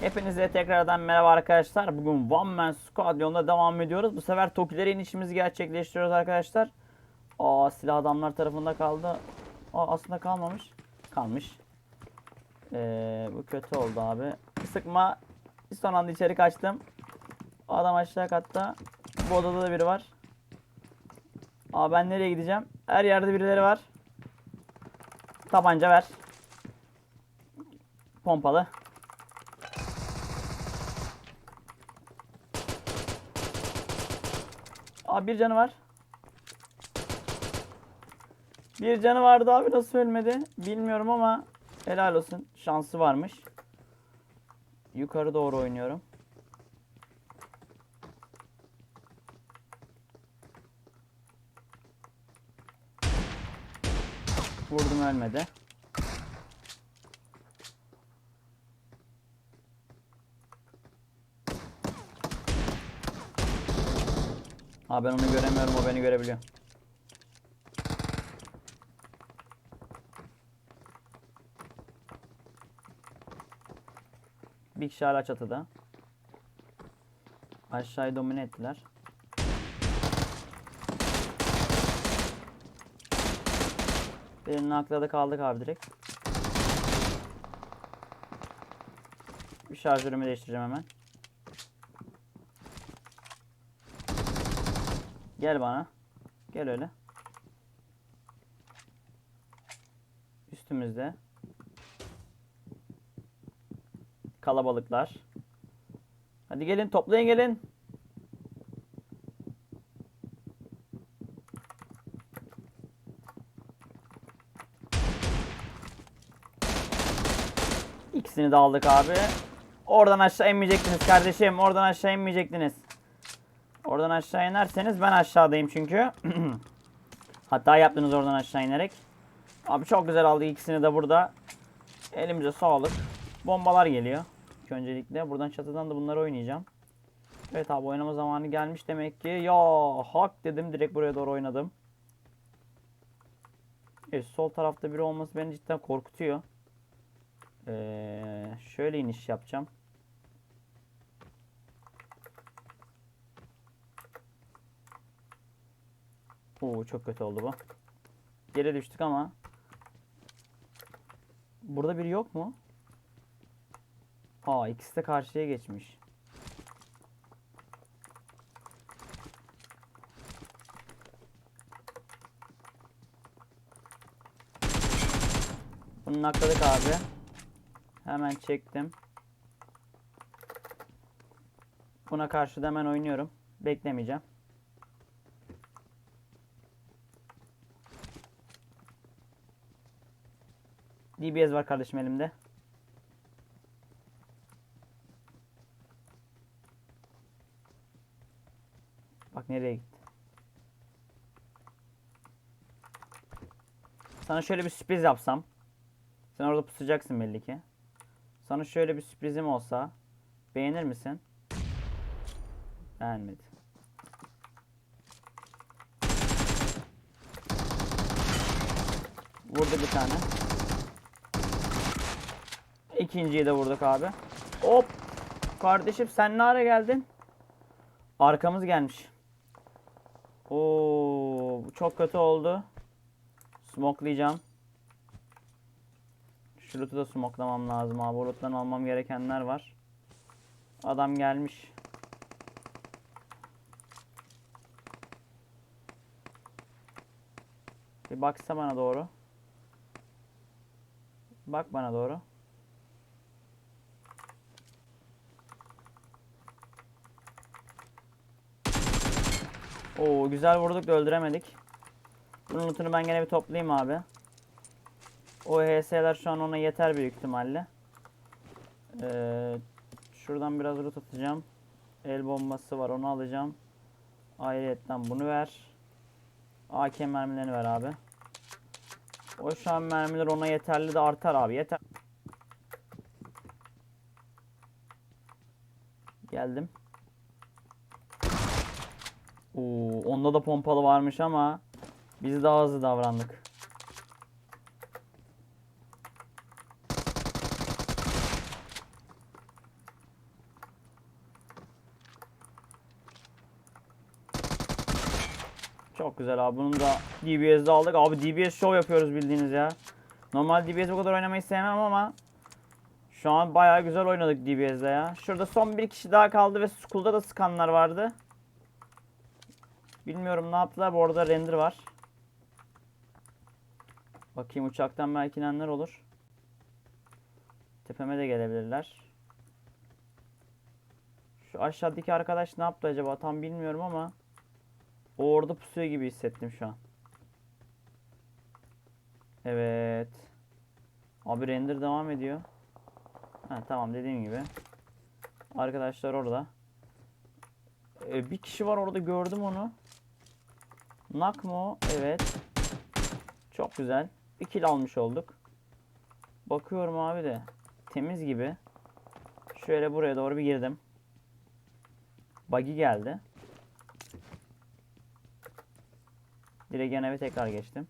Hepinize tekrardan merhaba arkadaşlar. Bugün One Man Squad yolunda devam ediyoruz. Bu sefer Tokilere inişimizi gerçekleştiriyoruz arkadaşlar. Aa silah adamlar tarafında kaldı. Aa aslında kalmamış. Kalmış. Ee, bu kötü oldu abi. Sıkma. Son anda içeri kaçtım. O adam aşağı katta. Bu odada da biri var. Aa ben nereye gideceğim? Her yerde birileri var. Tabanca ver. Pompalı. Aa bir canı var. Bir canı vardı abi nasıl ölmedi? Bilmiyorum ama helal olsun. Şansı varmış. Yukarı doğru oynuyorum. Vurdum ölmedi. Ha ben onu göremiyorum o beni görebiliyor. Bir kişi hala çatıda. Aşağıyı domine ettiler. Birinin akladı kaldık abi direkt. Bir şarjörümü değiştireceğim hemen. Gel bana. Gel öyle. Üstümüzde. Kalabalıklar. Hadi gelin toplayın gelin. İkisini de aldık abi. Oradan aşağı inmeyecektiniz kardeşim. Oradan aşağı inmeyecektiniz. Oradan aşağı inerseniz ben aşağıdayım çünkü. Hatta yaptınız oradan aşağı inerek. Abi çok güzel aldı ikisini de burada. Elimize sağlık. Bombalar geliyor. İlk öncelikle buradan çatıdan da bunları oynayacağım. Evet abi oynama zamanı gelmiş demek ki. Ya hak dedim direkt buraya doğru oynadım. Evet sol tarafta biri olması beni cidden korkutuyor. Ee, şöyle iniş yapacağım. Oo çok kötü oldu bu. Geri düştük ama. Burada biri yok mu? Aa ikisi de karşıya geçmiş. Bunu nakladık abi. Hemen çektim. Buna karşı da hemen oynuyorum. Beklemeyeceğim. DBS var kardeşim elimde. Bak nereye gitti. Sana şöyle bir sürpriz yapsam. Sen orada pusacaksın belli ki. Sana şöyle bir sürprizim olsa. Beğenir misin? Beğenmedi. Vurdu bir tane. İkinciyi de vurduk abi. Hop. Kardeşim sen ne ara geldin? Arkamız gelmiş. Oo, bu çok kötü oldu. Smoklayacağım. Şu loot'u da smoklamam lazım abi. O loot'tan almam gerekenler var. Adam gelmiş. Bir baksa bana doğru. Bak bana doğru. Oo güzel vurduk da öldüremedik. Bunun lootunu ben gene bir toplayayım abi. O HS'ler şu an ona yeter büyük ihtimalle. Ee, şuradan biraz loot atacağım. El bombası var onu alacağım. Ayrıyetten bunu ver. AK mermilerini ver abi. O şu an mermiler ona yeterli de artar abi yeter. Geldim. Oo, onda da pompalı varmış ama biz daha hızlı davrandık. Çok güzel abi. Bunun da DBS'de aldık. Abi DBS show yapıyoruz bildiğiniz ya. Normal DBS o kadar oynamayı sevmem ama şu an bayağı güzel oynadık DBS'de ya. Şurada son bir kişi daha kaldı ve school'da da sıkanlar vardı. Bilmiyorum ne yaptılar. Bu arada render var. Bakayım uçaktan belki inenler olur. Tepeme de gelebilirler. Şu aşağıdaki arkadaş ne yaptı acaba tam bilmiyorum ama o orada pusuyor gibi hissettim şu an. Evet. Abi render devam ediyor. Ha, tamam dediğim gibi. Arkadaşlar orada. Ee, bir kişi var orada gördüm onu. Nak mı? Evet. Çok güzel. Bir kill almış olduk. Bakıyorum abi de. Temiz gibi. Şöyle buraya doğru bir girdim. Buggy geldi. Direkt yan eve tekrar geçtim.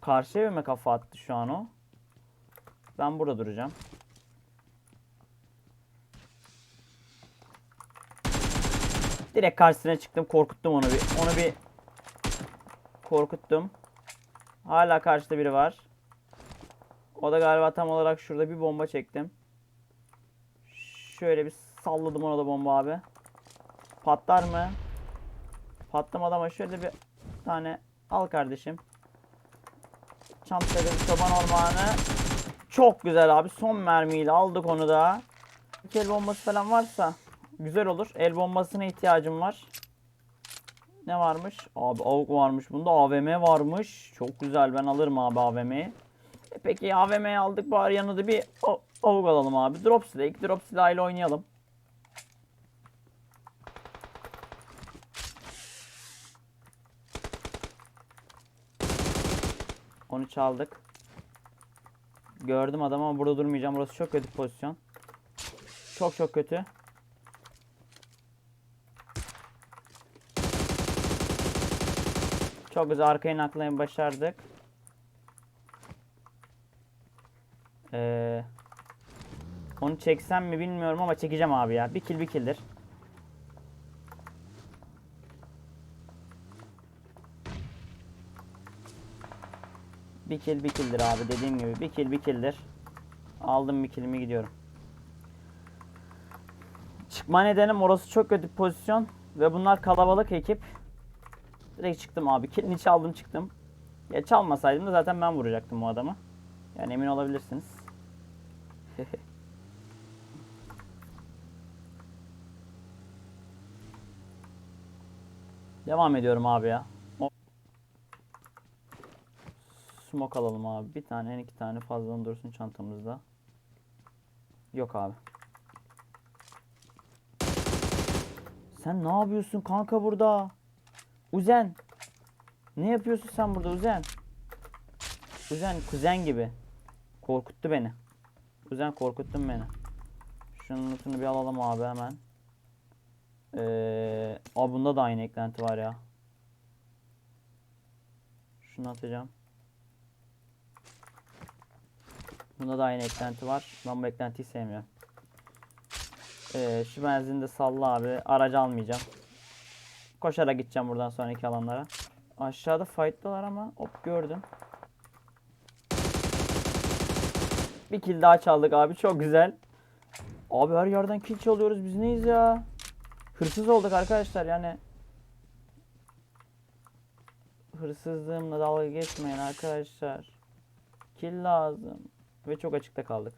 Karşı evime kafa attı şu an o. Ben burada duracağım. Direkt karşısına çıktım. Korkuttum onu bir. Onu bir korkuttum. Hala karşıda biri var. O da galiba tam olarak şurada bir bomba çektim. Şöyle bir salladım ona da bomba abi. Patlar mı? Patlamadı ama şöyle bir tane al kardeşim. Çantayla bir çoban ormanı. Çok güzel abi. Son mermiyle aldık onu da. El bombası falan varsa güzel olur. El bombasına ihtiyacım var. Ne varmış? Abi avuk varmış. Bunda AVM varmış. Çok güzel. Ben alırım abi AVM'yi. E peki AVM'yi aldık. Bari yanına da bir avuk alalım abi. Drop silah. Drop silahıyla oynayalım. Onu çaldık. Gördüm adamı ama burada durmayacağım. Burası çok kötü pozisyon. Çok çok kötü. Çok güzel arkayı naklamayı başardık. Ee, onu çeksem mi bilmiyorum ama çekeceğim abi ya. Bir kill bir killdir. Bir kill bir killdir abi dediğim gibi. Bir kill bir killdir. Aldım bir killimi gidiyorum. Çıkma nedenim orası çok kötü pozisyon. Ve bunlar kalabalık ekip. Direkt çıktım abi. Killini çaldım çıktım. Ya çalmasaydım da zaten ben vuracaktım o adamı. Yani emin olabilirsiniz. Devam ediyorum abi ya. Smoke alalım abi. Bir tane, iki tane fazladan dursun çantamızda. Yok abi. Sen ne yapıyorsun kanka burada? Uzen. Ne yapıyorsun sen burada Uzen? Uzen kuzen gibi. Korkuttu beni. Kuzen korkuttun beni. Şunun lootunu bir alalım abi hemen. Ee, aa bunda da aynı eklenti var ya. Şunu atacağım. Bunda da aynı eklenti var. Ben bu eklentiyi sevmiyorum. Ee, şu benzini de salla abi. Aracı almayacağım. Koşarak gideceğim buradan sonraki alanlara. Aşağıda fight'talar ama hop gördüm. Bir kill daha çaldık abi çok güzel. Abi her yerden kill çalıyoruz biz neyiz ya? Hırsız olduk arkadaşlar yani. Hırsızlığımla dalga geçmeyin arkadaşlar. Kill lazım. Ve çok açıkta kaldık.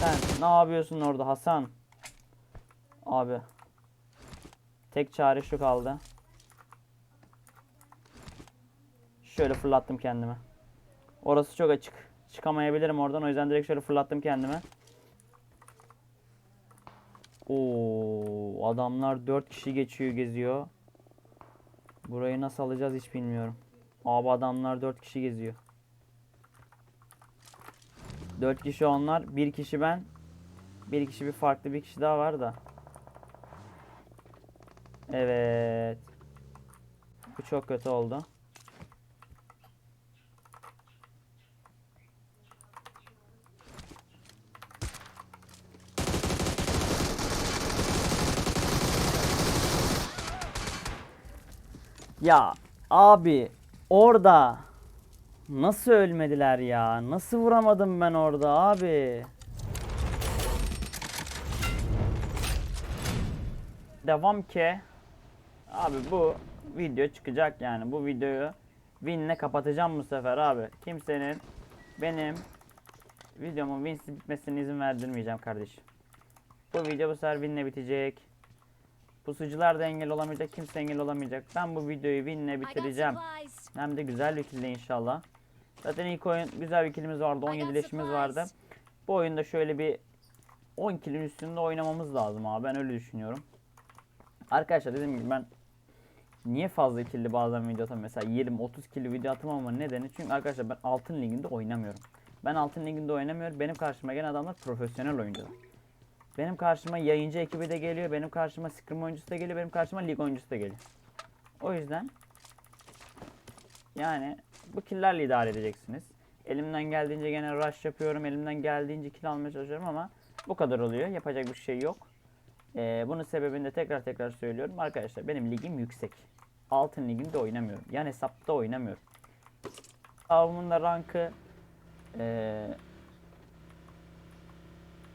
Sen ne yapıyorsun orada Hasan? Abi. Tek çare şu kaldı. Şöyle fırlattım kendime. Orası çok açık. Çıkamayabilirim oradan. O yüzden direkt şöyle fırlattım kendime. Oo, adamlar 4 kişi geçiyor, geziyor. Burayı nasıl alacağız hiç bilmiyorum. Abi adamlar 4 kişi geziyor. 4 kişi onlar, bir kişi ben. Bir kişi bir farklı bir kişi daha var da. Evet. Bu çok kötü oldu. Ya abi orada nasıl ölmediler ya? Nasıl vuramadım ben orada abi? Devam ki. Abi bu video çıkacak yani. Bu videoyu winle kapatacağım bu sefer abi. Kimsenin benim videomun winsiz bitmesine izin verdirmeyeceğim kardeşim. Bu video bu sefer winle bitecek. Pusucular da engel olamayacak, kimse engel olamayacak. Ben bu videoyu winle bitireceğim. Hem de güzel bir kilde inşallah. Zaten ilk oyun güzel bir kilimiz vardı. I 17 got leşimiz vardı. Bu oyunda şöyle bir 10 kilin üstünde oynamamız lazım abi. Ben öyle düşünüyorum. Arkadaşlar dediğim gibi ben niye fazla killi bazen video atamıyorum? Mesela 20-30 killi video atamamamın nedeni çünkü arkadaşlar ben altın liginde oynamıyorum. Ben altın liginde oynamıyorum. Benim karşıma gelen adamlar profesyonel oyuncular. Benim karşıma yayıncı ekibi de geliyor. Benim karşıma scrim oyuncusu da geliyor. Benim karşıma lig oyuncusu da geliyor. O yüzden yani bu killerle idare edeceksiniz. Elimden geldiğince gene rush yapıyorum. Elimden geldiğince kill almaya çalışıyorum ama bu kadar oluyor. Yapacak bir şey yok. Ee, bunun sebebini de tekrar tekrar söylüyorum. Arkadaşlar benim ligim yüksek. Altın liginde oynamıyorum. Yan hesapta oynamıyorum. Avumun da rankı ee,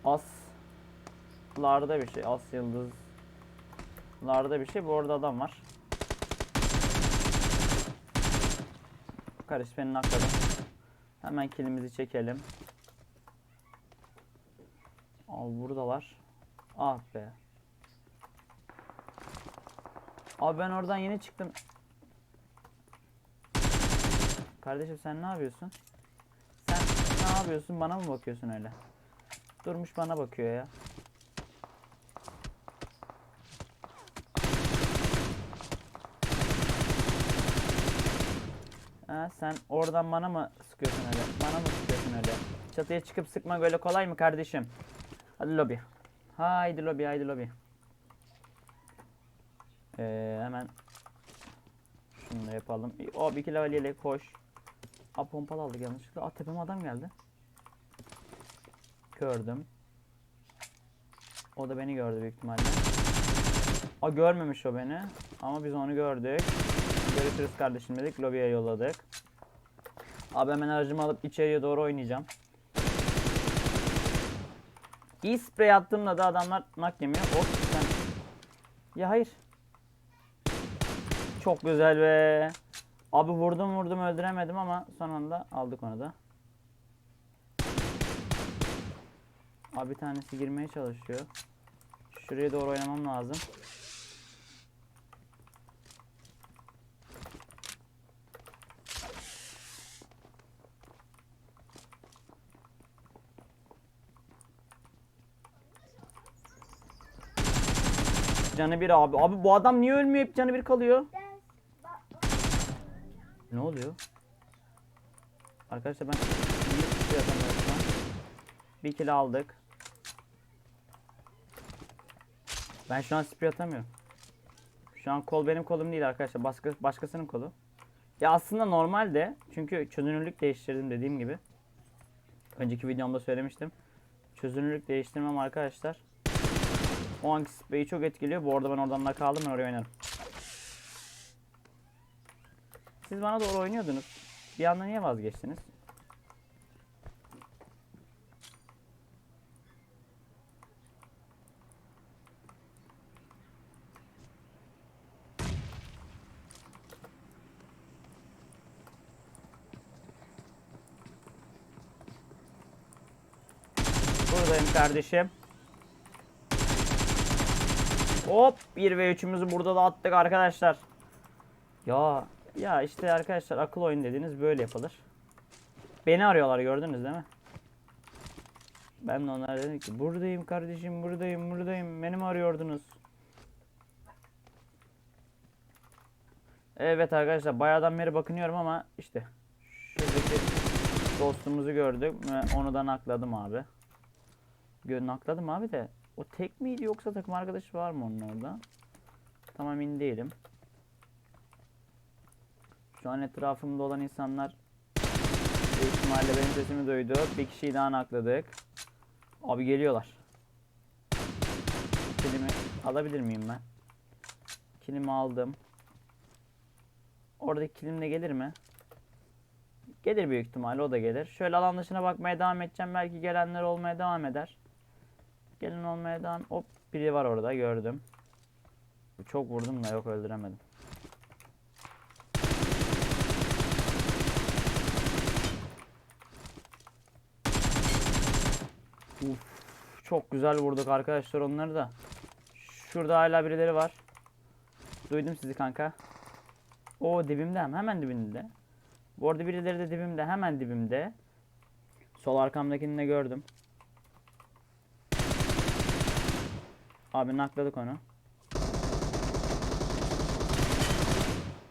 aslarda bir şey. As yıldızlarda bir şey. Bu arada adam var. Karış beni nakladım. Hemen kilimizi çekelim. Abi buradalar. Ah be. Abi ben oradan yeni çıktım. Kardeşim sen ne yapıyorsun? Sen ne yapıyorsun? Bana mı bakıyorsun öyle? Durmuş bana bakıyor ya. Ha, sen oradan bana mı sıkıyorsun öyle? Bana mı sıkıyorsun öyle? Çatıya çıkıp sıkmak öyle kolay mı kardeşim? Hadi lobi. Haydi lobi, haydi lobi. Ee, hemen şunu yapalım. O bir kilo valiyle koş. Aa pompalı aldık yanlışlıkla. Aa tepeme adam geldi. Gördüm. O da beni gördü büyük ihtimalle. Aa görmemiş o beni. Ama biz onu gördük. Görüşürüz kardeşim dedik. Lobiye yolladık. Abi hemen aracımı alıp içeriye doğru oynayacağım. İyi sprey attığımda da adamlar nak yemiyor. Hop sen. Ya hayır. Çok güzel be. Abi vurdum vurdum öldüremedim ama son anda aldık onu da. Abi bir tanesi girmeye çalışıyor. Şuraya doğru oynamam lazım. Canı bir abi. Abi bu adam niye ölmüyor hep canı bir kalıyor. Ne oluyor? Arkadaşlar ben? Bir kill aldık. Ben şu an sprey atamıyorum. Şu an kol benim kolum değil arkadaşlar. Başka, başkasının kolu. Ya aslında normalde çünkü çözünürlük değiştirdim dediğim gibi. Önceki videomda söylemiştim. Çözünürlük değiştirmem arkadaşlar. O anki spreyi çok etkiliyor. Bu arada ben oradan nak aldım ben oraya oynarım. Siz bana doğru oynuyordunuz. Bir anda niye vazgeçtiniz? Buradayım kardeşim. Hop 1 ve 3'ümüzü burada da attık arkadaşlar. Ya ya işte arkadaşlar akıl oyun dediğiniz böyle yapılır. Beni arıyorlar gördünüz değil mi? Ben de onlara dedim ki buradayım kardeşim buradayım buradayım beni mi arıyordunuz? Evet arkadaşlar bayağıdan beri bakınıyorum ama işte şuradaki dostumuzu gördük ve onu da nakladım abi. Nakladım abi de o tek miydi yoksa takım arkadaşı var mı onun orada? Tam emin değilim. Şu an etrafımda olan insanlar büyük ihtimalle benim sesimi duydu. Bir kişiyi daha nakladık. Abi geliyorlar. Kilimi alabilir miyim ben? Kilimi aldım. Oradaki kilim de gelir mi? Gelir büyük ihtimalle o da gelir. Şöyle alan dışına bakmaya devam edeceğim. Belki gelenler olmaya devam eder. Gelin olmaya devam. Hop biri var orada gördüm. Çok vurdum da yok öldüremedim. Uf, çok güzel vurduk arkadaşlar onları da. Şurada hala birileri var. Duydum sizi kanka. O dibimde hem- hemen dibinde. Bu arada birileri de dibimde hemen dibimde. Sol arkamdakini de gördüm. Abi nakladık onu.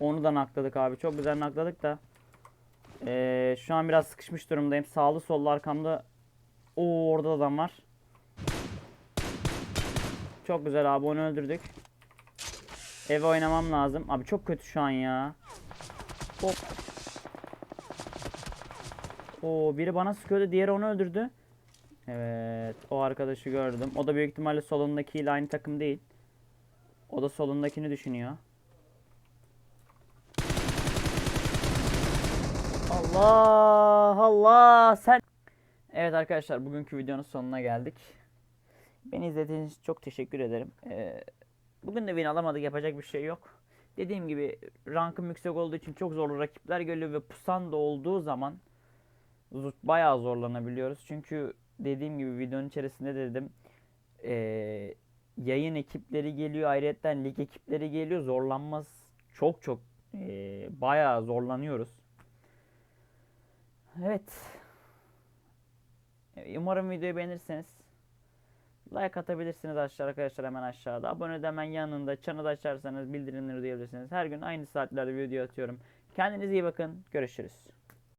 Onu da nakladık abi. Çok güzel nakladık da. Ee, şu an biraz sıkışmış durumdayım. Sağlı sollu arkamda. Oo orada da adam var. Çok güzel abi onu öldürdük. Eve oynamam lazım. Abi çok kötü şu an ya. Hop. Oo biri bana sıkıyordu, diğeri onu öldürdü. Evet, o arkadaşı gördüm. O da büyük ihtimalle solundakiyle aynı takım değil. O da solundakini düşünüyor. Allah Allah sen Evet arkadaşlar bugünkü videonun sonuna geldik. Beni izlediğiniz için çok teşekkür ederim. Ee, bugün de win alamadık yapacak bir şey yok. Dediğim gibi rankım yüksek olduğu için çok zorlu rakipler geliyor ve pusan da olduğu zaman bayağı zorlanabiliyoruz. Çünkü dediğim gibi videonun içerisinde de dedim ee, yayın ekipleri geliyor ayrıca lig ekipleri geliyor zorlanmaz çok çok ee, bayağı zorlanıyoruz. Evet. E, Umarım videoyu beğenirseniz like atabilirsiniz aşağı arkadaşlar hemen aşağıda. Abone de hemen yanında. Çanı da açarsanız bildirimleri duyabilirsiniz. Her gün aynı saatlerde video atıyorum. Kendinize iyi bakın. Görüşürüz.